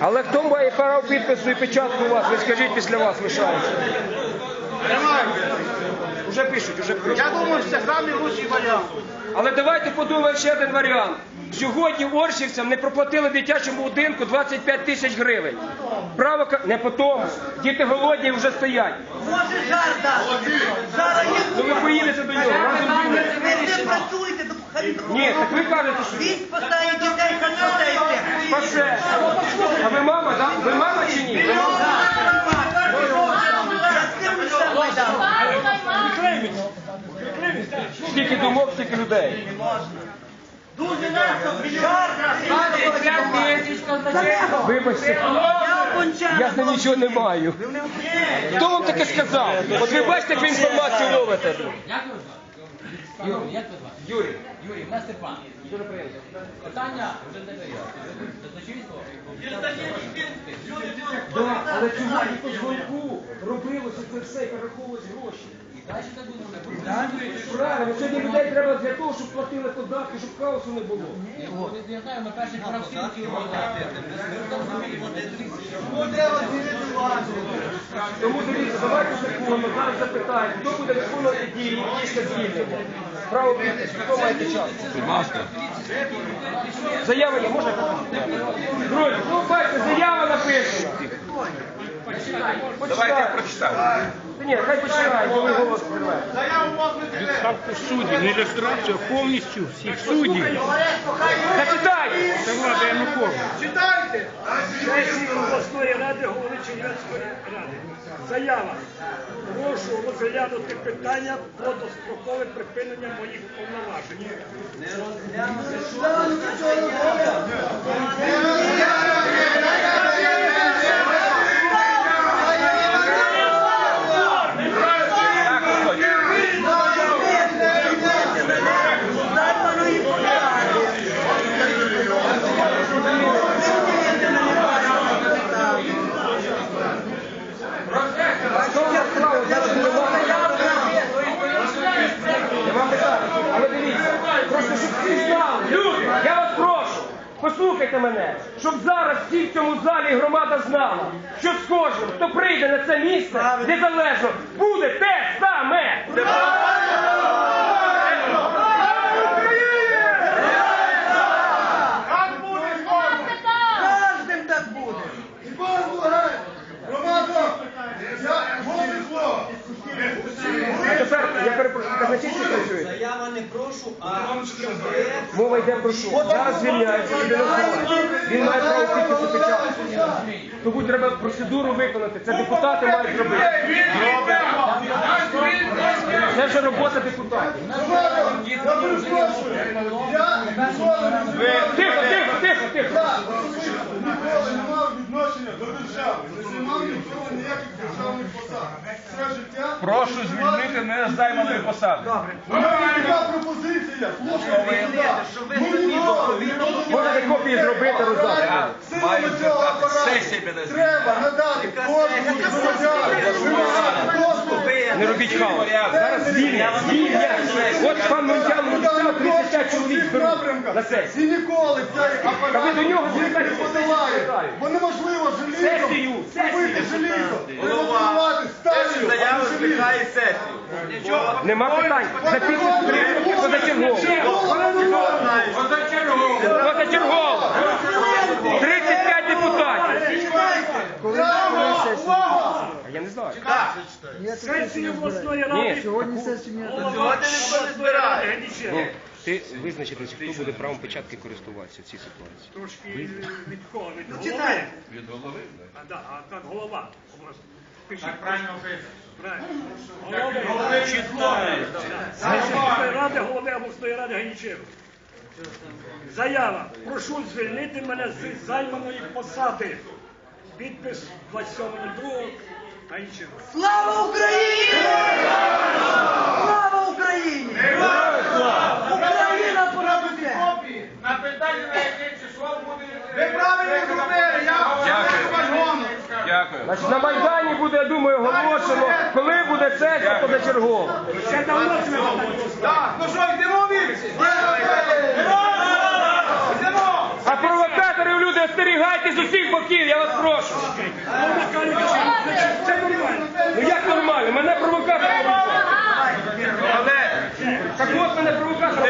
Але хто має право підпису і печатку у вас? Ви скажіть після вас лишається. Уже пишуть, уже пишуть. Я думаю, що це самий лучший варіант. Але давайте подумаємо ще один варіант. Сьогодні оршівцям не проплатили дитячому будинку 25 тисяч гривень. Право ка- не по тому. Діти голодні вже стоять. Може жар дати. Жара. Ну ви поїдете до нього. разом з. Ви не працюєте, то хай Ні, так ви кажете, що Він поставить дітей, хай спасаєте. пасе. А ви мама, так? Ви мама чи ні? Ви мама? Я з тим лише майдан. Скільки думок, стільки людей. Дуже легко. Вибачте, Я з ним нічого не маю. Хто вам таке сказав? От ви бачите, як ви інформацію ловите. Юрій, як? Юрій. Юрій, мене Степан. Дуже приємно. Питання вже не дає. Але сьогодні по дзвонку робилося це все і перераховувалися гроші. Правильно, сьогодні людей треба для того, щоб платили податки, щоб хаосу не було. Я знаю, на перший прав всі Тому дивіться, давайте законно зараз запитаємо, хто буде виконувати дії після звільнення. Право підпису, хто має час? Будь ласка. Заява є, можна? Друзі, ну бачите, заява написана. Давайте прочитаємо. Та ні, хай починає, бо ви голос триває. Відставку суддів, не ілюстрацію, а повністю всіх суддів. Зачитайте! Це влада Януковича. Сесії обласної ради голови Чернівецької ради. Заява. Прошу розглянути питання про дострокове припинення моїх повноважень. Займаної посади. Хто має право зараз впливати? Нема питань. Але дивіться, просто щоб всі знали. Люди, я вас прошу, послухайте мене, щоб зараз всі в цьому залі громада знала, що з кожним, хто прийде на це місце, незалежно, буде те саме. Кожним так буде. А тепер, я перепрошую, казначейство працює. Заява не прошу, а щоб Мова йде про що? Зараз звільняється людина. Він має право підпису печатку. Тому треба процедуру виконати. Це депутати мають зробити. Це вже робота депутатів. Тихо, тихо, тихо, тихо. Ніколи не мав відношення до не займав ніколи ніяких державних посад. Все життя... Прошу звільнити мене з займаної посади. У мене така пропозиція, ніколи Можете копії зробити, роздати. Силами цього апарату. треба надати кожному громадянину. Доступ Не робіть хаос. Зараз звільнять, звільнять. От пан Монтян обіцяв 35 чоловік зберуть на сесію. І ніколи цей Та ви апарат до нього не питаю. Бо неможливо Сесію, желізом побити сесію. желізо. Треба сталію, а не желізо. Нема питань. За підпис три позачергово. Позачергово. 35 депутатів. А я не знаю. Сесії обласної Ні, ради. сьогодні Голова обласної ради Геніченко. Ні, ти визначитися, хто буде правом печатки користуватися в цій ситуації. Трошки від кого? Від голови? Читає. Від голови? А, да, а так голова. Так правильно Правильно. Голови читає. Обласної ради, голови обласної ради Геніченко. Заява. Прошу звільнити мене з займаної посади. Підпис 27.02. Геніченко. Слава Україні! Слава Україні! Значить, на Майдані буде, я думаю, оголошено, коли буде сесія позачергова. Це давно це не. Так, ну що, йдемо вівці? А провокаторів люди остерігайтесь з усіх боків, я вас прошу. Це нормально. Ну як нормально? Мене провокатор. Так от мене провокатор.